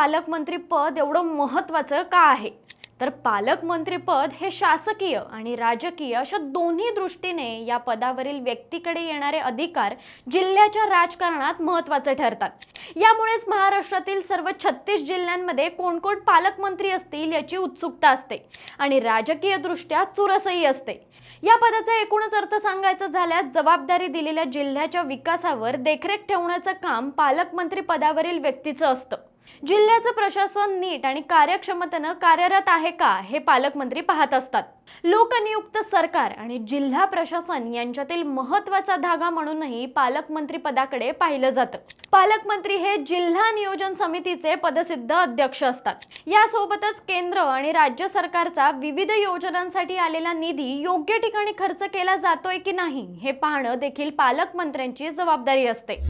पालकमंत्री पद एवढं महत्त्वाचं का आहे? तर पालकमंत्रीपद हे शासकीय आणि राजकीय अशा दोन्ही दृष्टीने या पदावरील व्यक्तीकडे येणारे अधिकार जिल्ह्याच्या राजकारणात महत्त्वाचे ठरतात. यामुळेच महाराष्ट्रातील सर्व छत्तीस जिल्ह्यांमध्ये कोण कोण पालकमंत्री असतील याची उत्सुकता असते आणि राजकीय दृष्ट्या चुरसही असते. या पदाचा एकूणच अर्थ सांगायचा झाल्यास जबाबदारी दिलेल्या जिल्ह्याच्या विकासावर देखरेख ठेवण्याचं काम पालकमंत्री पदावरील व्यक्तीचं असतं. जिल्ह्याचं प्रशासन नीट आणि कार्यक्षमतेनं कार्यरत आहे का हे पालकमंत्री पाहत असतात. लोकनियुक्त सरकार आणि जिल्हा प्रशासन यांच्यातील महत्त्वाचा धागा म्हणूनही पालकमंत्री पदाकडे पाहिलं जातं. पालकमंत्री हे जिल्हा नियोजन समितीचे पदसिद्ध अध्यक्ष असतात. यासोबतच केंद्र आणि राज्य सरकारचा विविध योजनांसाठी आलेला निधी योग्य ठिकाणी खर्च केला जातोय की नाही हे पाहणं देखील पालकमंत्र्यांची जबाबदारी असते.